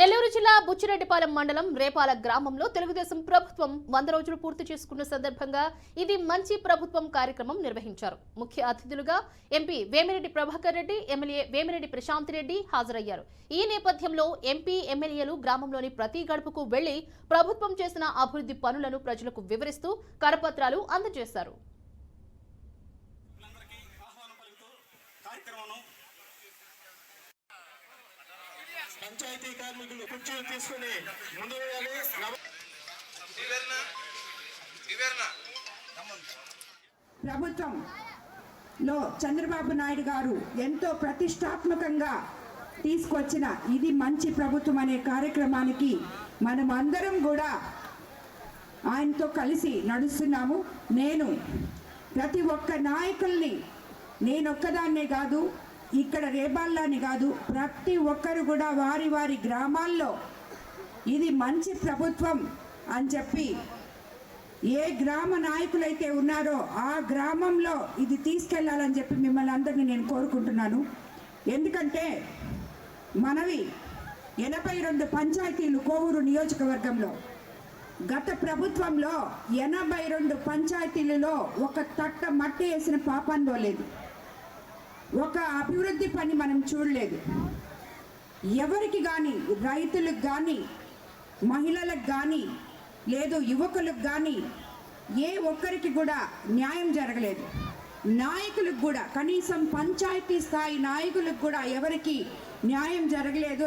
నెల్లూరు జిల్లా బుచ్చిరెడ్డిపాలెం మండలం రేపాల గ్రామంలో తెలుగుదేశం ప్రభుత్వం వంద రోజులు పూర్తి చేసుకున్న సందర్భంగా ఇది మంచి ప్రభుత్వం కార్యక్రమం నిర్వహించారు. ముఖ్య అతిథులుగా ఎంపీ వేమిరెడ్డి ప్రభాకర్ రెడ్డి ఎమ్మెల్యే వేమిరెడ్డి ప్రశాంత్ రెడ్డి హాజరయ్యారు. ఈ నేపథ్యంలో ఎంపీ ఎమ్మెల్యేలు గ్రామంలోని ప్రతి గడపకు వెళ్ళి ప్రభుత్వం చేసిన అభివృద్ధి పనులను ప్రజలకు వివరిస్తూ కరపత్రాలు అందజేశారు. పంచాయతీ కార్మికులు కుర్చీలు తీసుకుని ముందు వేయాలి. వివరణ ప్రభుత్వంలో చంద్రబాబు నాయుడు గారు ఎంతో ప్రతిష్టాత్మకంగా తీసుకొచ్చిన ఇది మంచి ప్రభుత్వం అనే కార్యక్రమానికి మనం అందరం కూడా ఆయనతో కలిసి నడుస్తున్నాము. నేను ప్రతి ఒక్క నాయకుల్ని నేనొక్కదాన్నే కాదు ఇక్కడ రేపాల్లోని కాదు ప్రతి ఒక్కరు కూడా వారి వారి గ్రామాల్లో ఇది మంచి ప్రభుత్వం అని చెప్పి ఏ గ్రామ నాయకులైతే ఉన్నారో ఆ గ్రామంలో ఇది తీసుకెళ్ళాలని చెప్పి మిమ్మల్ని అందరినీ నేను కోరుకుంటున్నాను. ఎందుకంటే మనవి ఎనభై రెండు పంచాయతీలు కోవూరు నియోజకవర్గంలో. గత ప్రభుత్వంలో ఎనభై రెండు పంచాయతీలలో ఒక తట్ట మట్టి వేసిన పాపంలో లేదు ఒక అభివృద్ధి పని మనం చూడలేదు. ఎవరికి కానీ రైతులకు కానీ మహిళలకు కానీ లేదు యువకులకు కానీ ఏ ఒక్కరికి కూడా న్యాయం జరగలేదు. నాయకులకు కూడా కనీసం పంచాయతీ స్థాయి నాయకులకు కూడా ఎవరికి న్యాయం జరగలేదు